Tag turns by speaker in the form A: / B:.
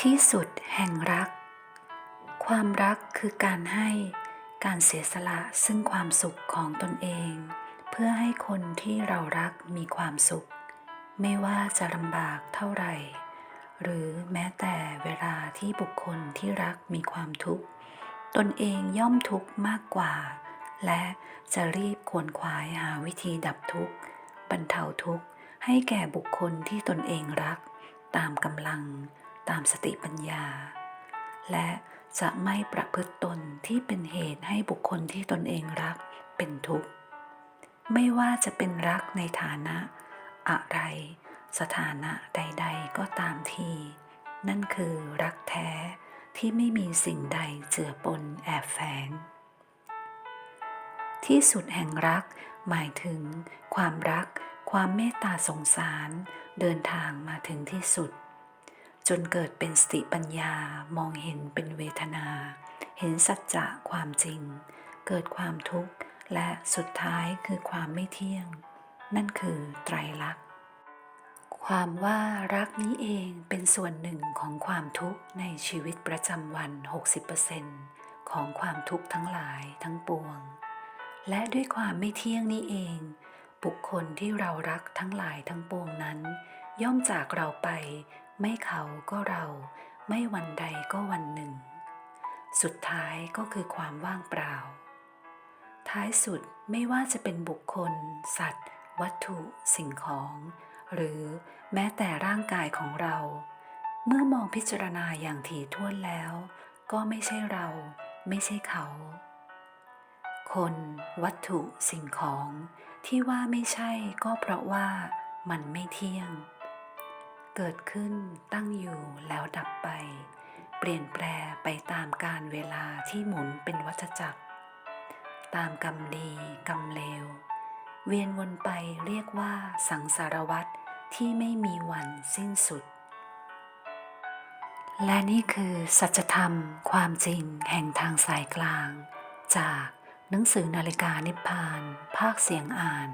A: ที่สุดแห่งรัก ความรักคือการให้การเสียสละซึ่งความสุขของตนเอง เพื่อให้คนที่เรารักมีความสุข ไม่ว่าจะลำบากเท่าไหร่ หรือแม้แต่เวลาที่บุคคลที่รักมีความทุกข์ ตนเองย่อมทุกข์มากกว่า และจะรีบขวนขวายหาวิธีดับทุกข์บรรเทาทุกข์ให้แก่บุคคลที่ตนเองรัก ตามกำลัง ตามสติปัญญา และจะไม่ประพฤติตนที่เป็นเหตุให้บุคคลที่ตนเองรักเป็นทุกข์ ไม่ว่าจะเป็นรักในฐานะ อะไร สถานะใด ๆ ก็ตามที นั่นคือรักแท้ที่ไม่มีสิ่งใดเจือปนแอบแฝง ที่สุดแห่งรักหมายถึงความรัก ความเมตตาสงสาร เดินทางมาถึงที่สุด จนเกิดเป็นสติปัญญามองเห็นเป็นเวทนา เห็นสัจจะความจริง เกิดความทุกข์และสุดท้ายคือความไม่เที่ยง นั่นคือไตรลักษณ์ความว่ารักนี้เองเป็นส่วนหนึ่งของความทุกข์ในชีวิตประจำวัน 60%ของความทุกข์ทั้งหลายทั้งปวง และด้วยความไม่เที่ยงนี้เอง บุคคลที่เรารักทั้งหลายทั้งปวงนั้น ย่อมจากเราไป ไม่เขาก็เราไม่วันใดก็วันหนึ่ง สุดท้ายก็คือความว่างเปล่า ท้ายสุดไม่ว่าจะเป็นบุคคล สัตว์ วัตถุ สิ่งของ หรือแม้แต่ร่างกายของเรา เมื่อมองพิจารณาอย่างถี่ถ้วนแล้ว ก็ไม่ใช่เราไม่ใช่เขา คน วัตถุ สิ่งของ ที่ว่าไม่ใช่ก็เพราะว่ามันไม่เที่ยง เกิดขึ้นตั้งอยู่แล้วดับไป เปลี่ยนแปลไปตามการเวลาที่หมุนเป็นวัฏจักร ตามกรรมดีกรรมเลว เวียนวนไปเรียกว่าสังสารวัตรที่ไม่มีวันสิ้นสุด และนี่คือสัจธรรมความจริงแห่งทางสายกลาง จากหนังสือนาฬิกานิพพาน ภาคเสียงอ่าน